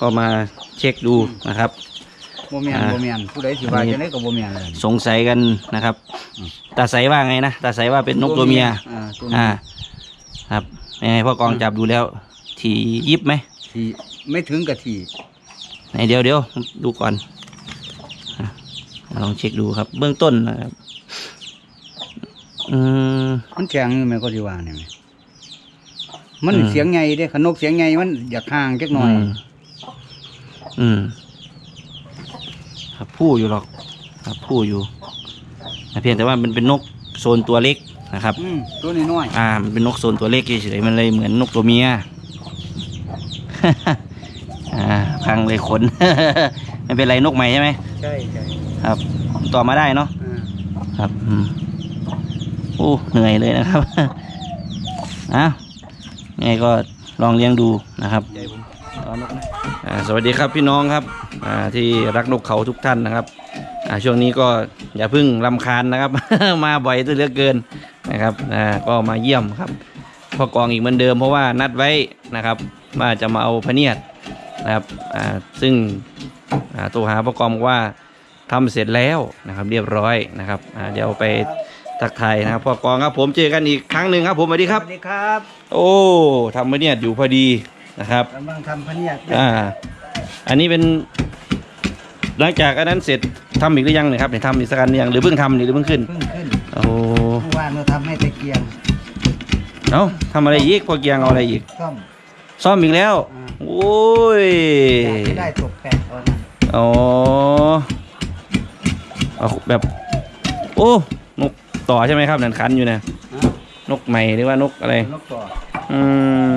ก็มาเช็คดูนะครับบ่แม่นอ่าบ่แม่นผู้ใดสิว่าอันนี้จังได๋ก็บ่แม่นเลยสงสัยกันนะครับอืมตาใสว่าไงนะตาใสว่าเป็นนกตัวเมียอ่าตัวเมีอ่ายครับยังไงพ่อกองจับดูแล้วทียิบไหมที่ไม่ถึงกะทีไหนเดี๋ยวเดี๋ยวดูก่อนอะลองเช็คดูครับ เบื้องต้นนะครับอืมมันแข็งอยู่แม่ก็สิว่าเนี่ยแม่มันอืมเสียงใหญ่เด้ขนกเสียงใหญ่มันอยากห่างจักหน่อยม อืมครับผู้อยู่หรอกครับผู้อยู่แต่เพียงแต่ว่ามันเป็นนกโซนตัวเล็กนะครับ อืมตัวน้อยอ่า มันเป็นนกโซนตัวเล็กเฉยๆมันเลยเหมือนนกตัวเมีย อ่าพังเลยขน ไม่เป็นไรนกใหม่ใช่ไหมๆใช่ใช่ครับ ต่อมาได้เนาะ อ่าครับอืมโอ้ เหนื่อยเลยนะครับ อ้าวไงก็ลองเลี้ยงดูนะครับใจผมเอานกนะ อ่า สวัสดีครับพี่น้องครับอ่าที่รักนกเขาทุกท่านนะครับอ่าช่วงนี้ก็อย่าเพึ่งลำคาญนะครับ มาบ่อยตัวเหลือเกินนะครับอ่าก็มาเยี่ยมครับพ่อกองอีกเหมือนเดิมเพราะว่านัดไว้นะครับว่าจะมาเอาพะเนียดนะครับอ่าซึ่งอ่าตัวหาพ่อกองบอกว่าทำเสร็จแล้วนะครับเรียบร้อยนะครับอ่าเดี๋ยวไปทักทายนะครับพ่อกองครับผมเจอกันอีกครั้งหนึ่งครับผมสวัสดีครับสวัสดีครับ โอ้ทำพะเนียดอยู่พอดี นะครับกำลังทำพะเนียดอ่า อันนี้เป็นหลังจากอันนั้นเสร็จทำอีกหรือยังเนี่ยครับเนี่ยทำอีกสักอันหรือยังหรือเพิ่งทำนี่หรือเพิ่งขึ้น เพิ่งขึ้นโอ้เมื่อวานเราทำให้ตะเกียงเอ้าทำอะไรอีกพอเกียงเอาอะไรอีก ซ่อม ซ่อมอีกแล้ว อ่า โอ้ยอยากให้ได้ตกแต่งตอนนั้นอ๋อเอาแบบ โอ้ นกต่อใช่ไหมครับนั่นคันอยู่นะฮะนกใหม่หรือว่านกอะไร นกต่ออืม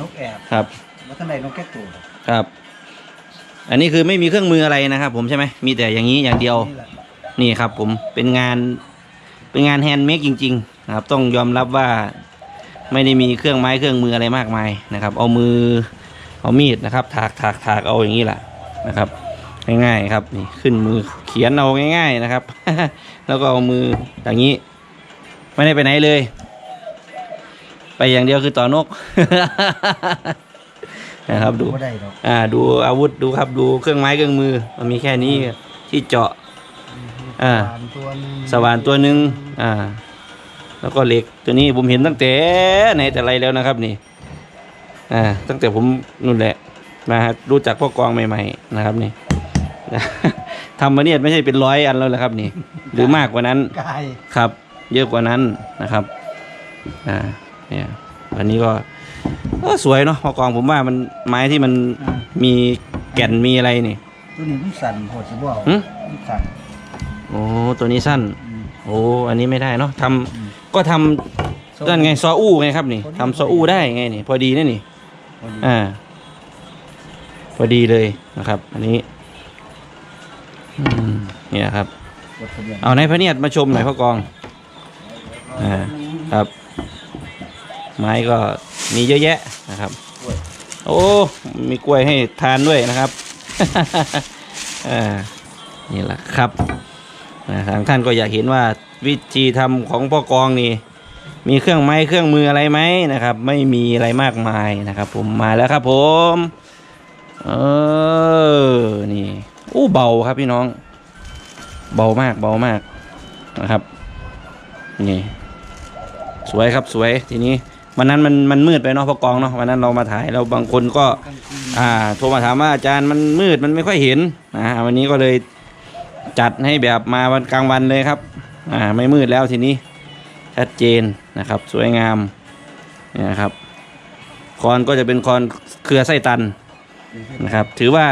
นกแอบครับแล้วท่านใดนกแก้ตัวครับ อันนี้คือไม่มีเครื่องมืออะไรนะครับ ผมใช่ไหมมีแต่อย่างนี้อย่างเดียว นี่แหละนี่ครับ ผมเป็นงานเป็นงานแฮนด์เมดจริงๆนะครับ ต้องยอมรับว่าไม่ได้มีเครื่องไม้เครื่องมืออะไรมากมายนะครับ เอามือเอามีดนะครับ ถากถากถากเอาอย่างนี้แหละนะครับ ง่ายๆครับนี่ขึ้นมือเขียนเอาง่าย ๆนะครับ แล้วก็เอามืออย่างนี้ ไม่ได้ไปไหนเลย ไปอย่างเดียวคือต่อนก นะครับดู บ่ได้ดอกอ่าดูอาวุธดูครับดูเครื่องไม้เครื่องมือ มันมีแค่นี้ที่เจาะ อ่า สว่านตัวหนึงสว่านตัวหนึ่งอ่า แล้วก็เหล็กตัวนี้ผมเห็นตั้งแต่ไหนแต่ไรแล้วนะครับนี่ อ่า ตั้งแต่ผมนู่นแหละมารู้จักพ่อกองใหม่ ๆ นะครับนี่ ทำมาเนี่ยไม่ใช่เป็นร้อยอันแล้วแหละครับนี่ หรือมากกว่านั้น กาย ครับ เยอะกว่านั้นนะครับ อ่า เนี่ยอันนี้ก็เออสวยเนาะพ่อกองผมว่ามันไม้ที่มันอ่ามีแก่นมีอะไรนี่ตัวนี้มันสั่นโหดสิบ่เอาหึมันสั่นโอ้ตัวนี้สั้น อืม โอ้อันนี้ไม่ได้เนาะทำอืม ก็ทำนั่นไงซออู้ไงครับนี่ทำซออู้ได้ไงนี่ พอดีนะนี่ พอดีอ่า พอดีเลยนะครับ อันนี้อืมเนี่ยครับ กดทะเบียนเอาในพระเนียดมาชมหน่อยพ่อกอง อ่า ครับ ไม้ก็มีเยอะแยะนะครับ โอ้ มีกล้วยให้ทานด้วยนะครับอ่านี่แหละครับอ่าทางท่านก็อยากเห็นว่าวิธีทำของพ่อกองนี่ มีเครื่องไม้เครื่องมืออะไรไหมนะครับ ไม่มีอะไรมากมายนะครับ ผมมาแล้วครับ ผมเออนี่อู้เบาครับพี่น้อง เบามากเบามากนะครับ นี่ สวยครับสวยทีนี้ วันนั้นมันมันมืดไปเนาะพอกองเนาะวันนั้นเรามาถ่ายเราบางคนก็กลางคืนอ่าโทรมาถามว่าอาจารย์มันมืดมันไม่ค่อยเห็นนะวันนี้ก็เลยจัดให้แบบมาวันกลางวันเลยครับ อ่าไม่มืดแล้วทีนี้ชัดเจนนะครับ สวยงามเนี่ยนะครับคอนก็จะเป็นคอนเครือไส้ตันนะครับ ถือว่า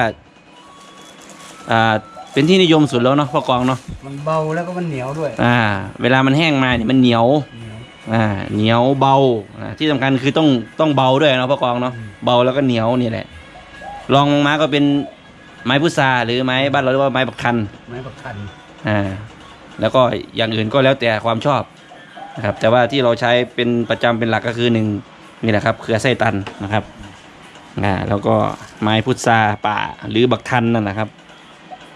อ่าเป็นที่นิยมสุดแล้วเนาะพ่อกองเนาะมันเบาแล้วก็มันเหนียวด้วย อ่า เวลามันแห้งมาเนี่ยมันเหนียวเหนียว อ่าเหนียวเบาอ่าที่สำคัญคือต้องต้องเบาด้วยเนาะพ่อกองเนาะอืมเบาแล้วก็เหนียวนี่แหละรองลงมาก็เป็นไม้พุทราหรือไม้บ้านเราเรียกว่าไม้ปักทันไม้ประคันอ่าแล้วก็อย่างอื่นก็แล้วแต่ความชอบนะครับแต่ว่าที่เราใช้เป็นประจำเป็นหลักก็คือหนึ่งนี่แหละครับเครือไส้ตันนะครับอ่าแล้วก็ไม้พุทราป่าหรือบักทันนั่นแหละครับ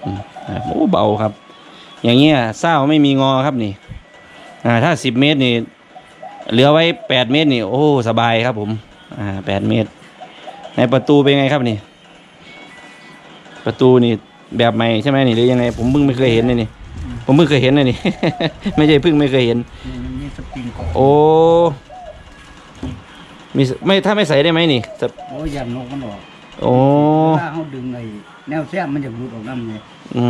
อืมอ่าโอ้เบาครับ อย่างเงี้ยเศร้าไม่มีงอครับนี่อ่าถ้าสิบเมตรนี่ เหลือไว้แปดเมตรนี่ โอ้สบายครับผม อ่าแปดเมตร ในประตูเป็นไงครับนี่ ประตูนี่แบบใหม่ใช่ไหมนี่หรือยังไง ผมเพิ่งไม่เคยเห็นเลยนี่ ผมเพิ่งเคยเห็นเลยนี่ ไม่ใช่เพิ่งไม่เคยเห็น นี่มันมีสปริงก่อนโอ้ มีสไม่ถ้าไม่ใส่ได้ไหมนี่จะโอ้ยยันนกมันออกโอ้ ถ้าเขาดึงไอ้แนวแท้มันจะหลุดออกน้ำไงอื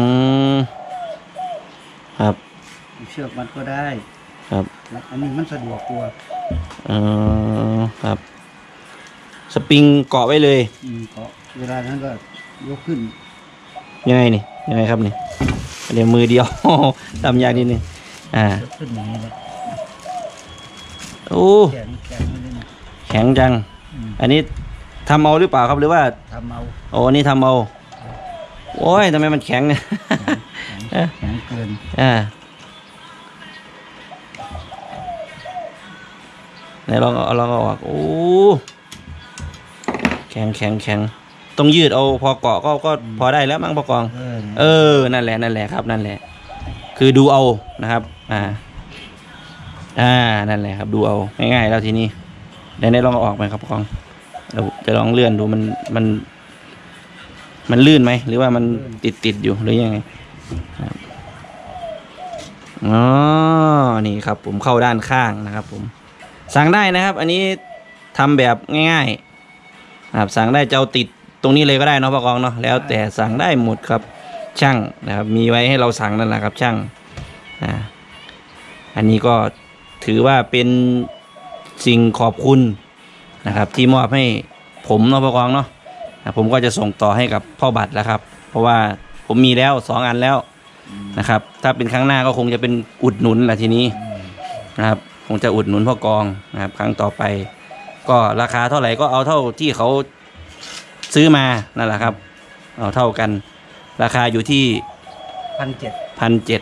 ม ครับ เชือกมันก็ได้ ครับแล้วอันนี้มันสะดวกกว่าเออครับ สปริงเกาะไว้เลย อืมก็เวลานั้นก็ยกขึ้นยังไงนี่ยังไงครับนี่เดี๋ยวมือเดียว ทำยากนิดนึงอ่ายกขึ้นอย่างนี้เลยโอ้แขนแขนมันเลยนะแข็งจัง อืมอันนี้ทำเอาหรือเปล่าครับหรือว่า ทำเอาโอ้อันนี้ทำเอา โอ้ยทำไมมันแข็งเนี่ย แข็งแข็งเกิน อ่า ไหนลองเอาลองเอาออกโอ้แข็งแข็งแข็งต้องยืดเอาพอเกาะก็ก็พอได้แล้วมั้งพอกองเออเออ นั่นแหละนั่นแหละครับนั่นแหละ คือดูเอานะครับ อ่า อ่านั่นแหละครับดูเอาง่ายๆแล้วทีนี้เดี๋ยวได้ลองเอาออกไหมครับกองเราจะลองเลื่อนดูมันมัน มันลื่นไหมหรือว่ามันติดติดๆอยู่หรือยังไงครับอ๋อนี่ครับ ผมเข้าด้านข้างนะครับ ผม สั่งได้นะครับ อันนี้ทำแบบง่ายๆนะครับสั่งได้จะเอาติดตรงนี้เลยก็ได้เนาะพ่อกองเนาะแล้วแต่สั่งได้หมดครับช่างนะครับมีไว้ให้เราสั่งนั่นแหละครับช่างอ่าอันนี้ก็ถือว่าเป็นสิ่งขอบคุณนะครับที่มอบให้ผมเนาะพ่อกองเนาะอะผมก็จะส่งต่อให้กับพ่อบัตรแล้วครับ เพราะว่าผมมีแล้วสองอันแล้วนะครับ ถ้าเป็นครั้งหน้าก็คงจะเป็นอุดหนุนแหละทีนี้นะครับ คงจะอุดหนุนพ่อกองนะครับ ครั้งต่อไป ก็ราคาเท่าไหร่ก็เอาเท่าที่เขาซื้อมานั่นแหละครับ เอาเท่ากัน ราคาอยู่ที่พันเจ็ดพันเจ็ด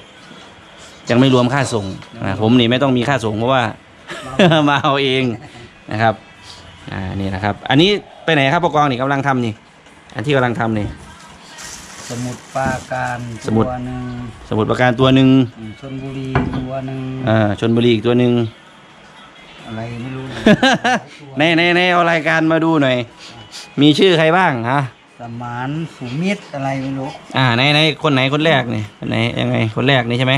ยังไม่รวมค่าส่งนะผมนี่ไม่ต้องมีค่าส่งเพราะว่า มาเอาเองนะครับ อ่านี่นะครับ อันนี้ไปไหนครับปกองนี่กำลังทำนี่ อันที่กำลังทำนี่ สมุดปราการสมุดตัวหนึ่งสมุดประการตัวหนึ่งอืมชนบุรีตัวหนึ่งอ่าชนบุรีอีกตัวหนึ่ง อะไรไม่รู้นะในในในเอารายการมาดูหน่อย มีชื่อใครบ้างฮะ สมานสุมิตรอะไรไม่รู้อ่าในในคนไหนคนแรกนี่คนไหนยังไงคนแรกนี่ใช่ไหม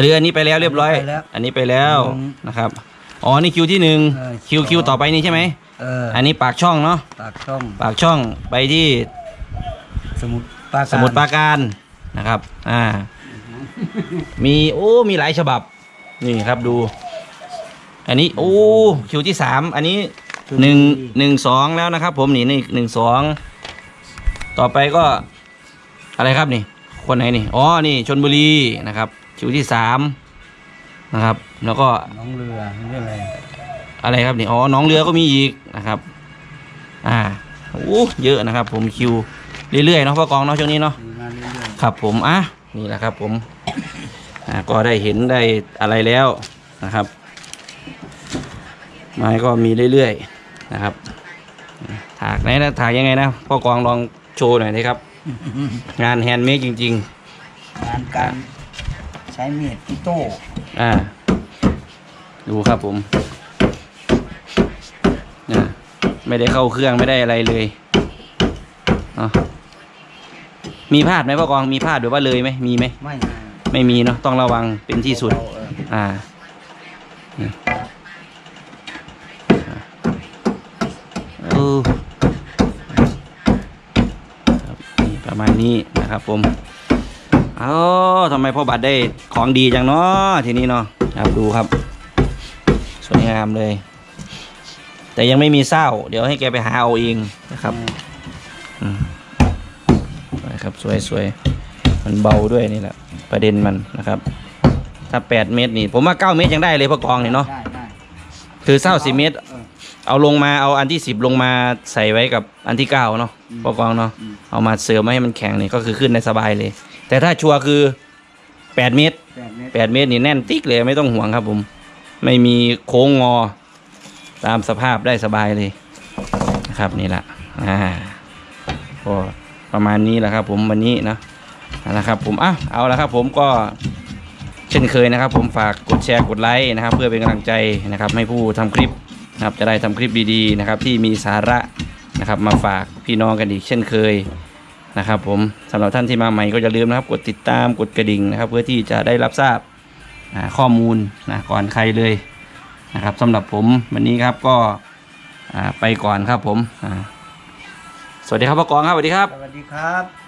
หรืออันนี้ไปแล้วเรียบร้อยไปแล้วอันนี้ไปแล้วอืมนะครับ อ๋อ นี่คิวที่หนึ่งเออคิวคิวต่อไปนี่ใช่ไหม เอออันนี้ปากช่องเนาะ ปากช่องปากช่องไปที่ สมุดปราการสมุดปราการนะครับ อ่า มีโอ้มีหลายฉบับ นี่ครับดู อันนี้โอ้คิวที่สามอันนี้ชลบุรีหนึ่งหนึ่งสองแล้วนะครับ ผมนี่นี่หนึ่งสองต่อไปก็ อะไรครับนี่ คนไหนนี่อ๋อนี่ชนบุรีนะครับ คิวที่สามนะครับ แล้วก็น้องเรือเรื่องอะไรอะไรครับนี่อ๋อหน้องเรือก็มีอีกนะครับ อ่าโอ้เยอะนะครับ ผมคิว เรื่อยๆเนาะพ่อกองเนาะช่วงนี้เนาะมีมาเรื่อยครับผมอะนี่แหละครับผมอ่าก็ได้เห็นได้อะไรแล้วนะครับ ไม้ก็มีเรื่อยๆนะครับถากไหนนะถากยังไงนะพ่อกองลองโชว์หน่อยนะครับๆงานแฮนด์เมดจริงงานการใช้เมีดอิโต้ๆ อ่า ดูครับผมอ่าไม่ได้เข้าเครื่องไม่ได้อะไรเลยเนาะ มีพลาดไหมพ่อกองมีพลาดหรือว่าเลยไหมมีไหมไม่ไม่มีเนาะต้องระวังเป็นที่สุดเอออ่านี่เออครับนี่ประมาณนี้นะครับผมเอาทำไมพ่อบัตรได้ของดีจังเนาะทีนี้เนาะครับดูครับ สวยงามเลย แต่ยังไม่มีเศร้า เดี๋ยวให้แกไปหาเอาเองนะครับอืม นะครับ สวยสวยมันเบาด้วยนี่แหละ ประเด็นมันนะครับ ถ้า 8 เมตรนี่ผมว่า 9 เมตรยังได้เลยพอกองนี่เนาะได้ได้คือเศร้าสิเมตร ออ เอาลงมาเอาอันที่ 10 ลงมาใส่ไว้กับอันที่9เนาะอืมพอกองเนาะอืม เอามาเสริมไม่ให้มันแข็งนี่ก็คือขึ้นในสบายเลย แต่ถ้าชัวร์คือ 8 เมตร แปดเมตร8 เมตรนี่แน่นติ๊กเลยไม่ต้องห่วงครับผม ไม่มีโค้งงอตามสภาพได้สบายเลยนะครับนี่แหละอ่าก็ ประมาณนี้แหละครับผมวันนี้นะนะครับผมอะเอาละครับผมก็เช่นเคยนะครับ ผมฝากกดแชร์กดไลค์นะครับ เพื่อเป็นกำลังใจนะครับ ให้ผู้ทำคลิปนะครับจะได้ทำคลิปดีๆนะครับ ที่มีสาระนะครับ มาฝากพี่น้องกันอีกเช่นเคยนะครับ ผมสำหรับท่านที่มาใหม่ก็อย่าลืมนะครับ กดติดตามกดกระดิ่งนะครับ เพื่อที่จะได้รับทราบข้อมูลนะก่อนใครเลยนะครับสำหรับผมวันนี้ครับก็ไปก่อนครับผม สวัสดีครับปกรณ์ครับสวัสดีครับ สวัสดีครับ